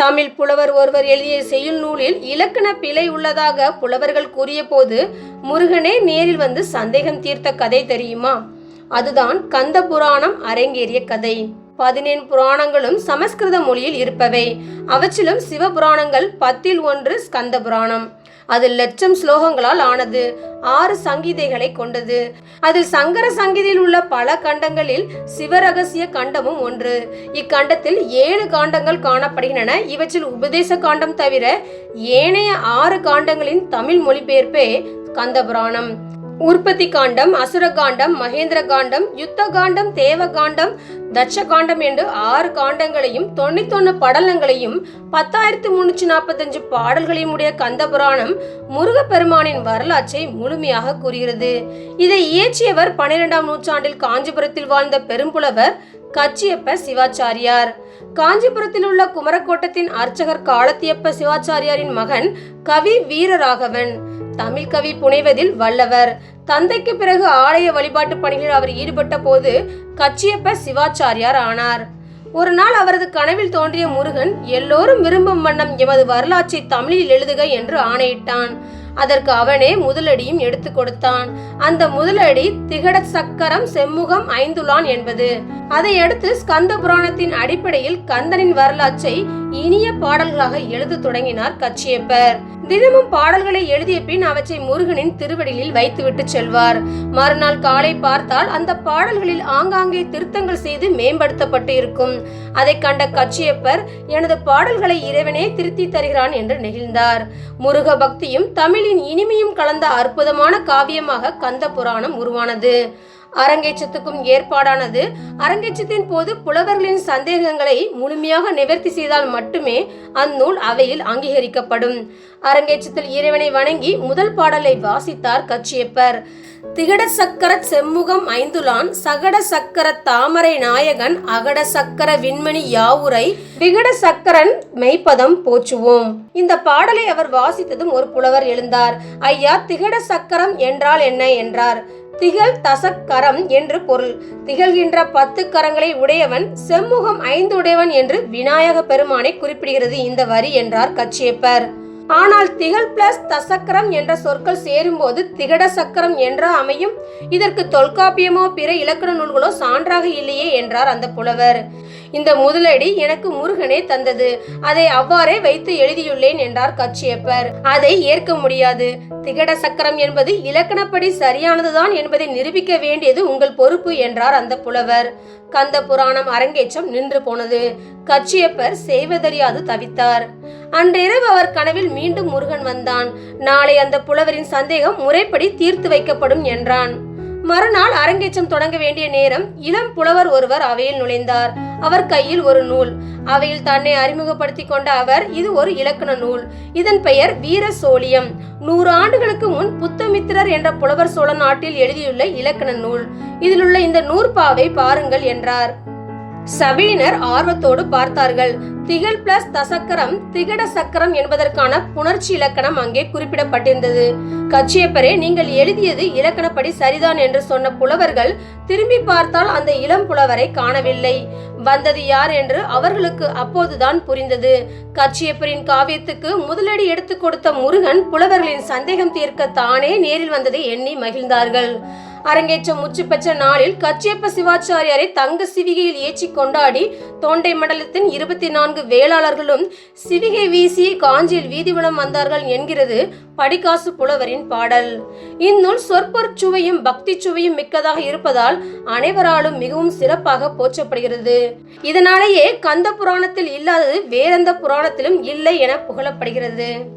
தமிழ் புலவர் ஒருவர் எழுதிய செய்யுள் நூலில் இலக்கண பிழை உள்ளதாக புலவர்கள் கூறிய போது முருகனே நேரில் வந்து சந்தேகம் தீர்த்த கதை தெரியுமா? அதுதான் கந்த புராணம் அரங்கேறிய கதை. பதினேழு புராணங்களும் சமஸ்கிருத மொழியில் இருப்பவை. அவற்றிலும் சிவபுராணங்கள் பத்தில் ஒன்று ஸ்கந்த புராணம். அது லட்சம் ஸ்லோகங்களால் ஆனது ஆறு சங்கீதைகளை கொண்டது. அதில் சங்கர சங்கீதையில் உள்ள பல கண்டங்களில் சிவரகசிய கண்டமும் ஒன்று. இக்கண்டத்தில் ஏழு காண்டங்கள் காணப்படுகின்றன. இவற்றில் உபதேச காண்டம் தவிர ஏனைய ஆறு காண்டங்களின் தமிழ் மொழிபெயர்ப்பே கந்தபுராணம். உற்பத்தி காண்டம் அசுர காண்டம் மகேந்திர காண்டம் யுத்த காண்டம் தேவ காண்டம் தட்ச காண்டம் என்று ஆறு காண்டங்களையும் தொண்ணூத்தொன்னு படலங்களையும் பத்தாயிரத்து முன்னூற்றி நாற்பத்தஞ்சு பாடல்களையும் உடைய கந்த புராணம் முருகப்பெருமானின் வரலாற்றை முழுமையாக கூறுகிறது. இதை இயற்றியவர் பன்னிரெண்டாம் நூற்றாண்டில் காஞ்சிபுரத்தில் வாழ்ந்த பெரும்புலவர் கச்சியப்ப சிவாச்சாரியார். காஞ்சிபுரத்தில் உள்ள குமரக்கோட்டத்தின் அர்ச்சகர் காலத்தியப்ப சிவாச்சாரியாரின் மகன் கவி வீரராகவன். தமிழ் கவி புனைவதில் வல்லவர். தந்தைக்கு பிறகு ஆலய வழிபாட்டு பணிகளில் அவர் ஈடுபட்ட போது கச்சியப்ப சிவாச்சாரியார் ஆனார். ஒரு நாள் அவரது கனவில் தோன்றிய முருகன் எல்லோரும் விரும்பும் வண்ணம் எமது வரலாற்றை தமிழில் எழுதுக என்று ஆணையிட்டான். அதற்கு அவனே முதலடியும் எடுத்து கொடுத்தான். அந்த முதலடி திகட சக்கரம் செம்முகம் ஐந்துலான் என்பது. அதையடுத்து ஸ்கந்த புராணத்தின் அடிப்படையில் கந்தனின் வரலாற்றை இனிய பாடல்களாக எழுத தொடங்கினார் கச்சியப்பர். தினமும் பாடல்களை எழுதிய பின் அவற்றை முருகனின் திருவடியில் வைத்துவிட்டு செல்வார். மறுநாள் காலை பார்த்தால் அந்த பாடல்களில் ஆங்காங்கே திருத்தங்கள் செய்து மேம்படுத்தப்பட்டு இருக்கும் அதை கண்ட கச்சியப்பர் எனது பாடல்களை இறைவனே திருத்தி தருகிறான் என்று நெகிழ்ந்தார். முருக பக்தியும் தமிழின் இனிமையும் கலந்த அற்புதமான காவியமாக கந்த புராணம் உருவானது. அரங்கேற்றத்துக்கும் ஏற்பாடானது. அரங்கேற்றத்தின் போது புலவர்களின் சந்தேகங்களை முழுமையாக நிவர்த்தி செய்தால் மட்டுமே அந்நூல் அவையில் அங்கீகரிக்கப்படும். அரங்கேற்றத்தில் இறைவனை வணங்கி முதல் பாடலை வாசித்தார் கச்சியப்பர். திகட சக்கர செம்முகம் ஐந்துலான் சகட சக்கர தாமரை நாயகன் அகட சக்கர விண்மணி யாவுரை விகட சக்கரன் மெய்ப்பதம் போற்றுவோம். இந்த பாடலை அவர் வாசித்ததும் ஒரு புலவர் எழுந்தார். ஐயா திகட சக்கரம் என்றால் என்ன? என்றார். திகழ் தசக்கரம் என்று பொருள். திகழ்கின்ற பத்து கரங்களை உடையவன் செம்முகம் ஐந்து உடையவன் என்று விநாயக பெருமானை குறிப்பிடுகிறது இந்த வரி என்றார் கச்சியப்பர் ஆனால் திகழ் பிளஸ் தசக்கரம் என்ற சொற்கள் சேரும்போது திகட சக்கரம் என்ற அமையும். இதற்கு தொல்காப்பியமோ பிற இலக்கண நூல்களோ சான்றாக இல்லையே என்றார் அந்த புலவர். இந்த முதலடி எனக்கு முருகனே தந்தது. அதை அவ்வாறே வைத்து எழுதியுள்ளேன் என்றார் கச்சியப்பர். அதை ஏற்க முடியாது. திகட சக்கரம் என்பது இலக்கணப்படி சரியானதுதான் என்பதை நிரூபிக்க வேண்டியது உங்கள் பொறுப்பு என்றார் அந்த புலவர். கந்த புராணம் அரங்கேற்றம் நின்று போனது. கச்சியப்பர் செய்வதறியாது தவித்தார். அன்றிரவு அவர் கனவில் மீண்டும் முருகன் வந்தான். நாளை அந்த புலவரின் சந்தேகம் முறைப்படி தீர்த்து வைக்கப்படும் என்றான். மறுநாள் அரங்கேற்றம் தொடங்க வேண்டிய நேரம் இளம் புலவர் ஒருவர் அவையில் நுழைந்தார். அவர் கையில் ஒரு நூல். அவையில் தன்னை அறிமுகப்படுத்தி கொண்ட அவர் இது ஒரு இலக்கண நூல். இதன் பெயர் வீர சோழியம் நூறு ஆண்டுகளுக்கு முன் புத்தமித்திரர் என்ற புலவர் சோழ நாட்டில் எழுதியுள்ள இலக்கண நூல். இதிலுள்ள இந்த நூற்பாவை பாருங்கள் என்றார். சபையினர் ஆர்வத்தோடு பார்த்தார்கள். திகழ் பிளஸ் தசக்கரம் திகட சக்கரம் என்பதற்கான புணர்ச்சி இலக்கணம் அங்கே குறிப்பிடப்பட்டிருந்தது. கச்சியப்பரே நீங்கள் எழுதியது இலக்கணப்படி சரிதான் என்று சொன்ன புலவர்கள் திரும்பி பார்த்தால் அந்த இளம் புலவரை காணவில்லை. வந்தது யார் என்று அவர்களுக்கு அப்போதுதான் புரிந்தது. கச்சியப்பரின் காவியத்துக்கு முதலடி எடுத்து கொடுத்த முருகன் புலவர்களின் சந்தேகம் தீர்க்க தானே நேரில் வந்ததை எண்ணி மகிழ்ந்தார்கள். அரங்கேற்றம் முற்று பெற்ற நாளில் கச்சியப்ப சிவாச்சாரியாரை தங்க சிவிகையில் ஏற்றி கொண்டாடி தொண்டை மண்டலத்தின் இருபத்தி நான்கு வேளாளர்களும் சிவிகை வீசி காஞ்சியில் வீதிவளம் வந்தார்கள் என்கிறது படிக்காசு புலவரின் பாடல். இந்நூல் சொற்பொற் சுவையும் பக்தி சுவையும் மிக்கதாக இருப்பதால் அனைவராலும் மிகவும் சிறப்பாக போற்றப்படுகிறது. இதனாலேயே கந்த புராணத்தில் இல்லாதது வேறெந்த புராணத்திலும் இல்லை என புகழப்படுகிறது.